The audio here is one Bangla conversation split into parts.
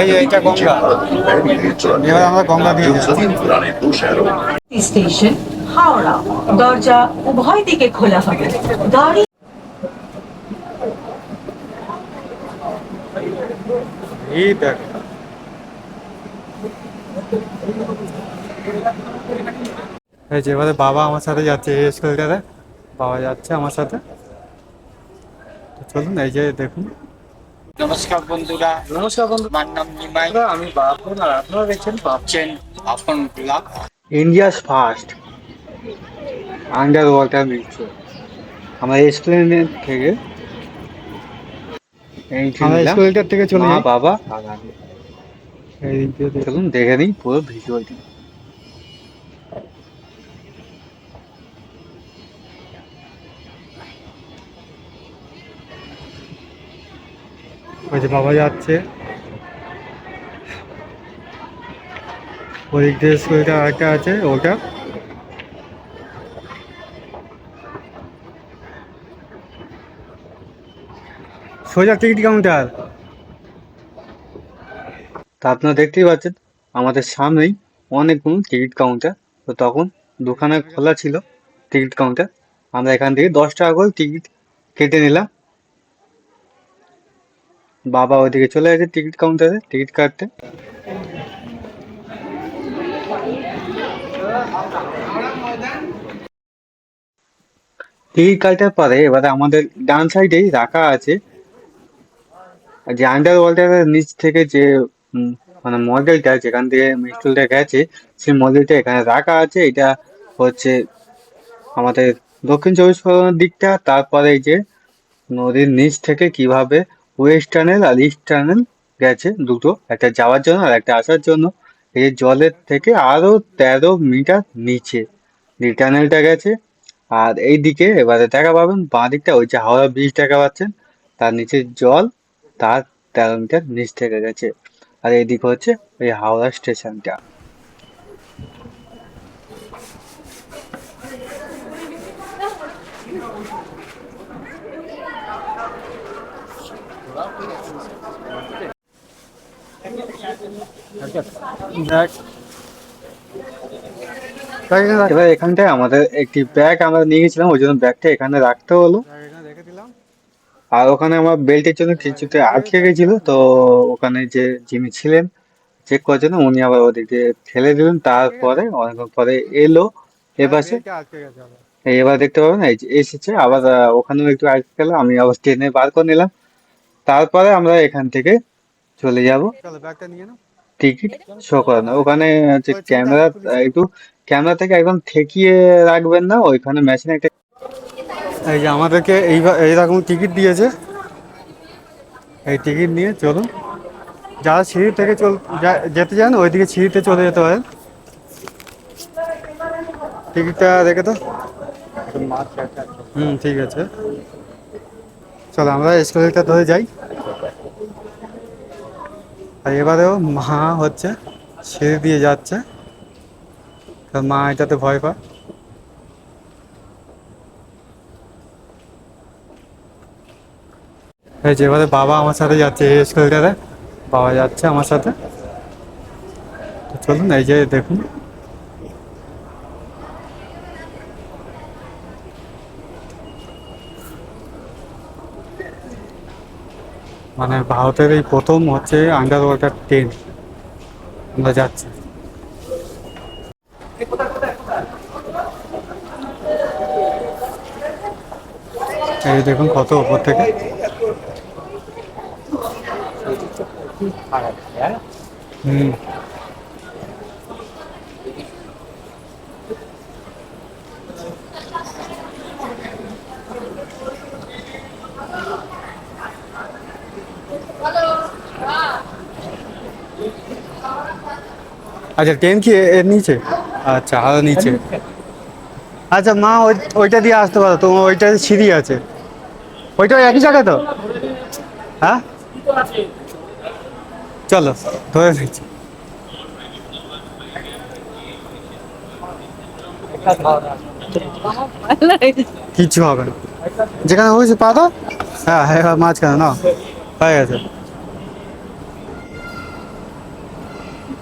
এই দরজা উভয় দিকে খোলা হবে। গাড়ি এই দেখ এই যে বাবা আমার সাথে যাচ্ছে, এই স্কুলটাতে বাবা যাচ্ছে আমার সাথে। চলুন, এই যে দেখুন। নমস্কার বন্ধুরা। নমস্কার বন্ধু। আমার নাম নিমাই। আমি বাপন আর আপনারা দেখছেন ভাবছেন vlog. India's first. Under water mutual আমরা এসপ্লেনেট থেকে আমরা থেকে চলে বাবা চলুন দেখে নিই পুরো ভিজুয়ালটি ওই যে বাবা যাচ্ছে। ওদিক দিয়ে স্কুলটা আরেকটা আছে, ওটা। সোজা টিকিট কাউন্টার। তা আপনারা দেখতেই পাচ্ছেন, আমাদের সামনেই অনেকগুলো টিকিট কাউন্টার। তো তখন দোকানে খোলা ছিল টিকিট কাউন্টার। আমরা এখান থেকে দশ টাকা করে টিকিট কেটে নিলাম। বাবা ওইদিকে চলে গেছে টিকিট কাউন্টারে, টিকিট কাটতে। টিকিট কাটার পরে এবারে আমাদের ডান সাইডেই রাখা আছে। যে আন্ডার ওয়াটারের নিচ থেকে যে মানে মডেলটা যেখান থেকে মিস্টুলটা গেছে, সেই মডেলটা এখানে রাখা আছে। এটা হচ্ছে আমাদের দক্ষিণ চব্বিশ পরগনার দিকটা, তারপরে এই যে নদীর নিচ থেকে কীভাবে ওয়েস্ট টানেল আর ইস্ট টানেল গেছে দুটো, একটা যাওয়ার জন্য আর একটা আসার জন্য। এই জলের থেকে আরও তেরো মিটার নিচে যে টানেলটা গেছে। আর এই দিকে এবারে দেখা পাবেন বাঁ দিকটা ওই যে হাওড়া ব্রিজ দেখা পাচ্ছেন, তার নিচে জল, তার তেরো মিটার নিচ থেকে গেছে। আর এইদিকে হচ্ছে ওই হাওড়া স্টেশনটা এবার এখানটায় আমাদের একটি ব্যাগ আমরা নিয়ে গেছিলাম, ওই জন্য ব্যাগটা এখানে রাখতে হলো। আর ওখানে আমার বেল্টের জন্য কিছুতে আটকে গেছিল, তো ওখানে যে যিনি ছিলেন চেক করার জন্য উনি আবার ওদিকে ঠেলে দিলেন। তারপরে অনেকক্ষণ পরে এলো এপাশে এবার দেখতে পাবেন এসেছে। আবার ওখানেও একটু আটকে গেল, আমি আবার ট্রেনে বার করে নিলাম। তারপরে আমরা এখান থেকে চলে যাব। টিকিট শো করানো। ওখানে হচ্ছে ক্যামেরা একটু ক্যামেরা থেকে একদম ঠেকিয়ে রাখবেন না ওইখানে মেশিনে একটা এই যে আমাদেরকে এই এইরকম টিকিট দিয়েছে। এই টিকিট নিয়ে চলুন। যারা সিঁড়ি থেকে চল যেতে চান ওইদিকে সিঁড়িতে চলে যেতে পারেন। টিকিটটা দেখে তো হুম ঠিক আছে। চলো আমরা স্কুলটা ধরে যাই। আর এবারেও মা হচ্ছে সিঁড়ি দিয়ে যাচ্ছে। তো মা এটাতে ভয় পায়। এই যে এবারে বাবা আমার সাথে যাচ্ছে এই স্কুলটাতে। বাবা যাচ্ছে আমার সাথে। চলুন এই যে দেখুন। মানে ভারতের এই প্রথম হচ্ছে আন্ডার ওয়াটার ট্রেন আমরা যাচ্ছি। এই দেখুন কত উপর থেকে। হুম। আচ্ছা ট্রেন কি এর নিচে? আচ্ছা আরও নিচে। আচ্ছা মা, ওই, ওইটা দিয়ে আসতে পারো, তোমার ওইটা সিঁড়ি আছে। ওইটা একই জায়গা তো? হ্যাঁ? চলো, ধরে নিচ্ছি। কিচ্ছু হবে না। যেখানে হয়েছে, পা হ্যাঁ হ্যাঁ হ্যাঁ মাঝখানে না হয়ে গেছে।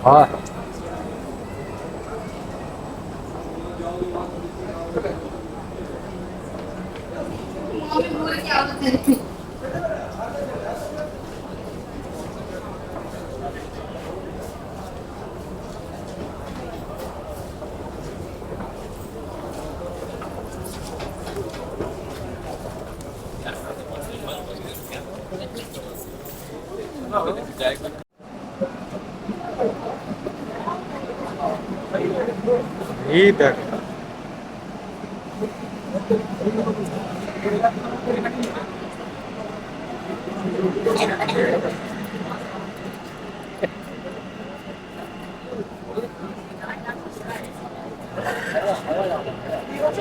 হয়। এই দেখ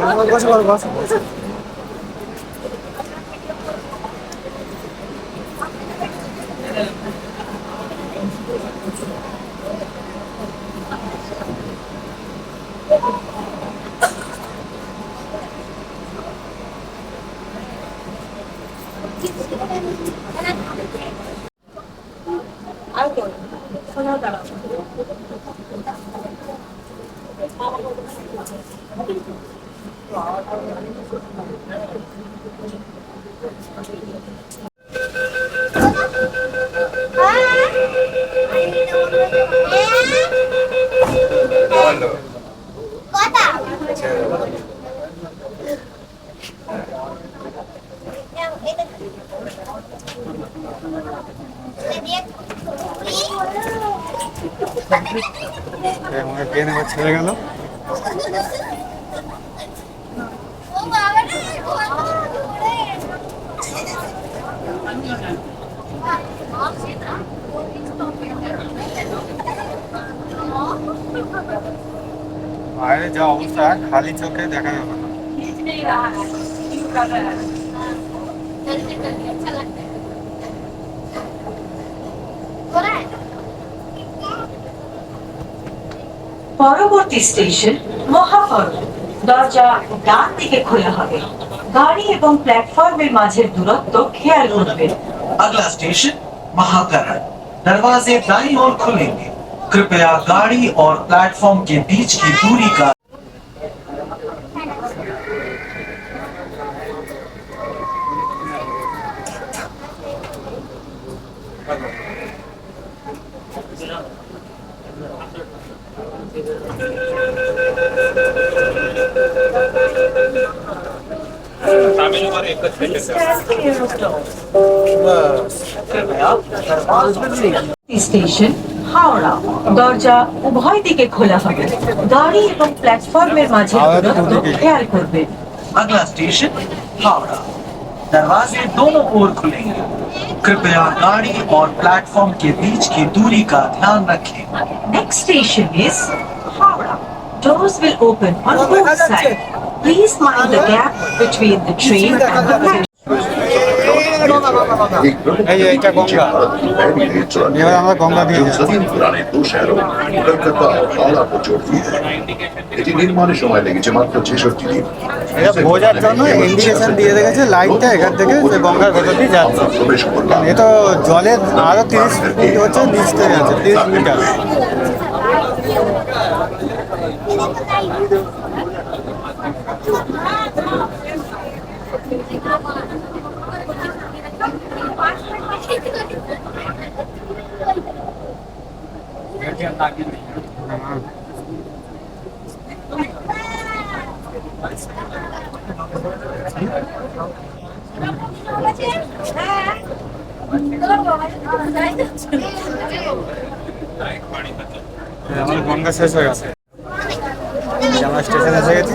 아, 가서 가서 가서. ただいま。আমাকে ট্রেন এবার ছেড়ে গেল বাইরে যা অবস্থা খালি চোখে দেখা যাবে না खींच नहीं रहा है क्यों कर रहा है चलते चलते अच्छा लगता है পরবর্তী স্টেশন মহাপর্ব দরজা ডান দিকে খোলা হবে গাড়ি এবং প্ল্যাটফর্মের মাঝের দূরত্ব খেয়াল করবেন अगला स्टेशन महाकरण दरवाजे दाईं ओर खुलेंगे कृपया गाड़ी और प्लेटफॉर्म के बीच की दूरी का স্টেশন হাওড়া দরজা উভয় দিকে খোলা হবে গাড়ি এবং প্ল্যাটফর্মের মাঝের হাওড়া তো দূরত্ব দুদিকেই। খেয়াল করবেন अगला स्टेशन हावड़ा दरवाजे दोनों ओर खुलेंगे कृपया गाड़ी और प्लेटफॉर्म के बीच की दूरी का ध्यान रखें Next station is Howrah. Doors will open on both sides. Please mind the gap between the train and the platform. রেখেছে লাইনটা এখান থেকে যে এ তো জলের আরও তিরিশ ফুট হচ্ছে নিচ থেকে আছে তিরিশ মিটার আমাদের গঙ্গা শেষ হয়ে গেছে। আমরা স্টেশনে এসে গেছি।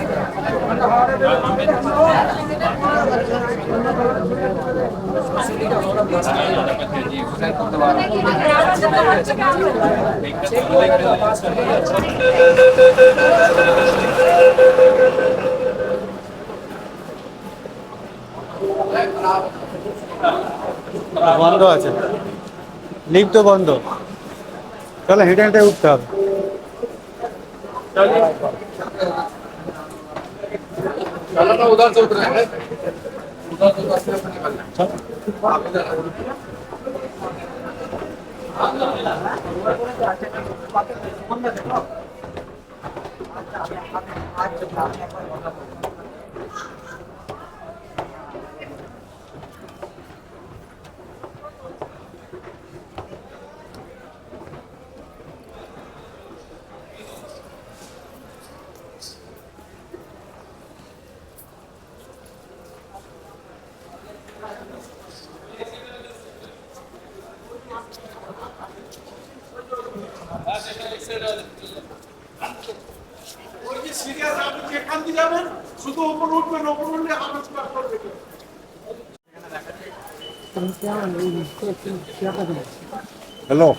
বন্ধ আছে। লিফট তো বন্ধ চলো হেঁটে হেঁটে উঠতে হবে। त्यांना उदार चौक आहे उदार चौक असल्याचं আছে আপনি যেখান দিয়ে যাবেন শুধু উপর উঠবেন উপর উঠলে আমার স্মার্ট করবে হ্যালো।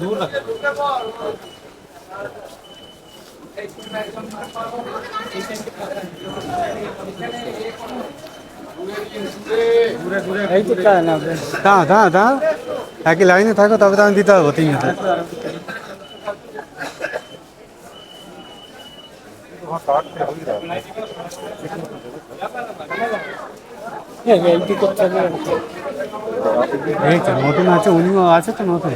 দূর লাগে দাঁড়া দাঁড়া দাঁড়া। একই লাইনে থাকো, তবে তো আমি দিতে পারব তিন হাজার নতুন আছে, উনিও আছে তো নতুন।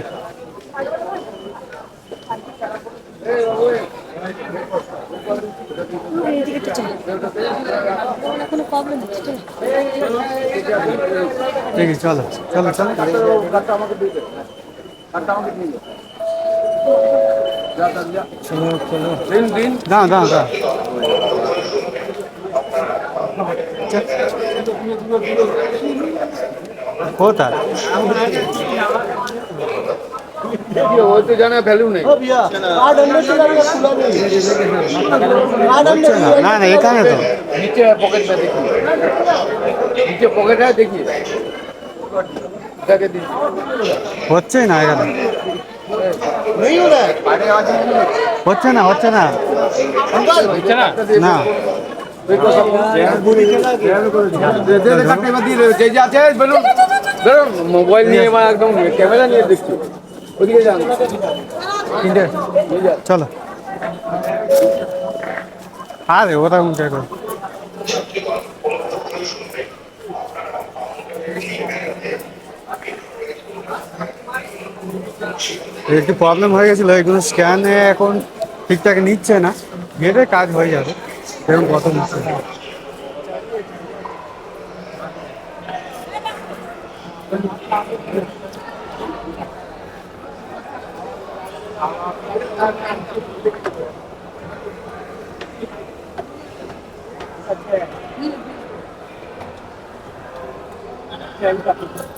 কোনো প্রবলেম হচ্ছে চলো। ঠিক আছে চলো চলো। চলো চলো। চলো দাঁড়া দাঁড়া দাঁড়া ওই না এখানে নিচে পকেটটা দেখি হচ্ছে না হচ্ছে না হচ্ছে না না মোবাইল নিয়ে একদম ক্যামেরা নিয়ে দেখছি ওদিকে যান তিনটে। চলো। আরে ওরা উঠে করে একটু প্রবলেম হয়ে গেছিল, এগুলো স্ক্যানে এখন ঠিকঠাক নিচ্ছে না। গেটে কাজ হয়ে যাবে, এরকম কথা নিচ্ছে Thank you. Thank you.